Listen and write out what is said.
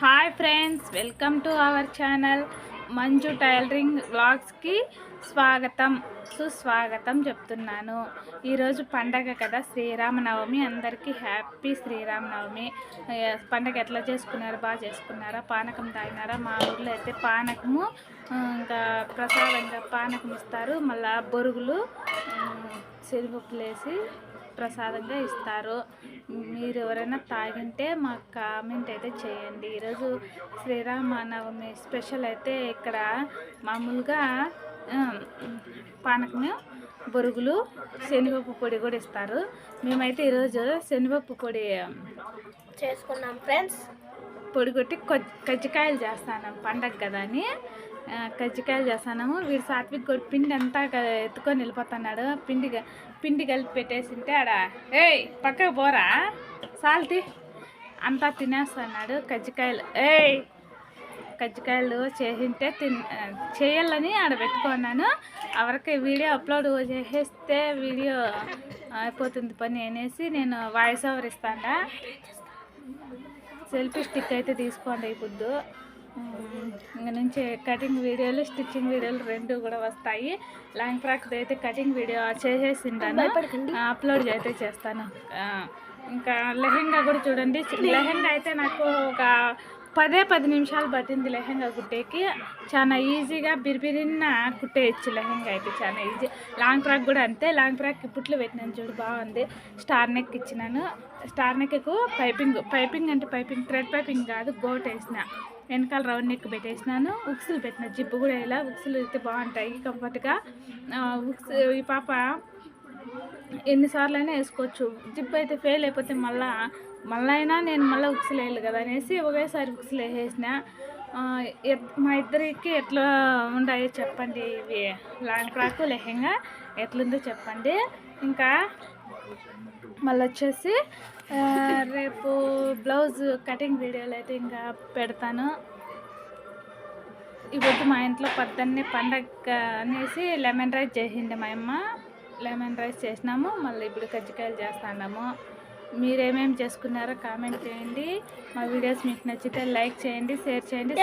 Hi friends welcome to our channel Manju tailoring వ్లాగ్స్కి స్వాగతం సుస్వాగతం చెప్తున్నాను. ఈరోజు పండగ కదా శ్రీరామనవమి. అందరికీ హ్యాపీ శ్రీరామనవమి. పండగ ఎట్లా చేసుకున్నారా బాగా చేసుకున్నారా పానకం తాగినారా? మా ఊర్లో అయితే పానకము ఇంకా ప్రసాదంగా పానకం ఇస్తారు. మళ్ళీ బొరుగులు శనగపప్పులు వేసి ప్రసాదంగా ఇస్తారు. మీరు ఎవరైనా తాగింటే మాకు కామెంట్ అయితే చేయండి. ఈరోజు శ్రీరామనవమి స్పెషల్ అయితే ఇక్కడ మామూలుగా పానకము బొరుగులు శనగపప్పు పొడి కూడా ఇస్తారు. మేమైతే ఈరోజు శనగపప్పు పొడి చేసుకున్నాం ఫ్రెండ్స్. పొడి కొట్టి కొ- కజ్జికాయలు చేస్తాను. పండగ కదా అని. కజ్జికాయలు చేస్తాము వీడు సాత్విక్ కూడా పిండి అంతా ఎత్తుకొని వెళ్ళిపోతున్నాడు. పిండి పిండి కలిపి పెట్టేసింటే ఆడ ఏయ్ పక్కకు పోరా. సాల్తి అంతా తినేస్తున్నాడు కజ్జికాయలు. ఏయ్ కజ్జికాయలు చేసింటే తిన్ చేయాలని ఆడ పెట్టుకున్నాను. ఎవరికి వీడియో అప్లోడ్ చేసేస్తే వీడియో అయిపోతుంది పని అనేసి నేను వాయిస్ ఓవర్ ఇస్తాను సెల్ఫీ స్టిక్ అయితే తీసుకోండి ఇప్పుడు ఇంక నుంచి కటింగ్ వీడియోలు స్టిచ్చింగ్ వీడియోలు రెండు కూడా వస్తాయి. లాంగ్ ఫ్రాక్ అయితే కటింగ్ వీడియో చేసేసింటాను. అప్లోడ్ అయితే చేస్తాను. ఇంకా లెహెంగా కూడా చూడండి. లెహెంగా అయితే నాకు ఒక పదే పది నిమిషాలు పట్టింది లెహెంగా కుట్టేకి. చాలా ఈజీగా బిరిబిరిన్న కుట్టేయచ్చు లెహెంగా అయితే చాలా ఈజీ. లాంగ్ ఫ్రాక్ కూడా అంతే. లాంగ్ ఫ్రాక్ ఇప్పట్లో పెట్టినాను చూడు బాగుంది. స్టార్ నెక్ ఇచ్చినాను. స్టార్ నెక్కు పైపింగ్ పైపింగ్ అంటే పైపింగ్ థ్రెడ్ పైపింగ్ కాదు గోట్ వేసిన. వెనకాల రౌండ్ నెక్ పెట్టేసినాను. ఉక్సులు పెట్టిన జిప్పు కూడా ఇలా ఉక్సులు అయితే బాగుంటాయి కంఫర్ట్గా. ఉక్స్ ఈ పాప ఎన్నిసార్లు అయినా వేసుకోవచ్చు. జిప్ అయితే ఫెయిల్ అయిపోతే మళ్ళీ మళ్ళీ అయినా నేను మళ్ళీ ఉక్సులు వేయాలి కదా అనేసి ఒకేసారి ఉక్సులు వేసేసిన మా ఇద్దరికి ఎట్లా ఉన్నాయో చెప్పండి ఇవి. లాంగ్ ఫ్రాక్ లెహెంగా ఎట్లుందో చెప్పండి. ఇంకా మళ్ళీ వచ్చేసి రేపు బ్లౌజ్ కటింగ్ వీడియోలు అయితే ఇంకా పెడతాను. ఇప్పుడు మా ఇంట్లో పొద్దున్నే పండగ అనేసి లెమన్ రైస్ చేసింది మా అమ్మ. లెమన్ రైస్ చేసినాము మళ్ళీ ఇప్పుడు కజ్జికాయలు చేస్తున్నాము మీరేమేమి చేసుకున్నారో కామెంట్ చేయండి. మా వీడియోస్ మీకు నచ్చితే లైక్ చేయండి షేర్ చేయండి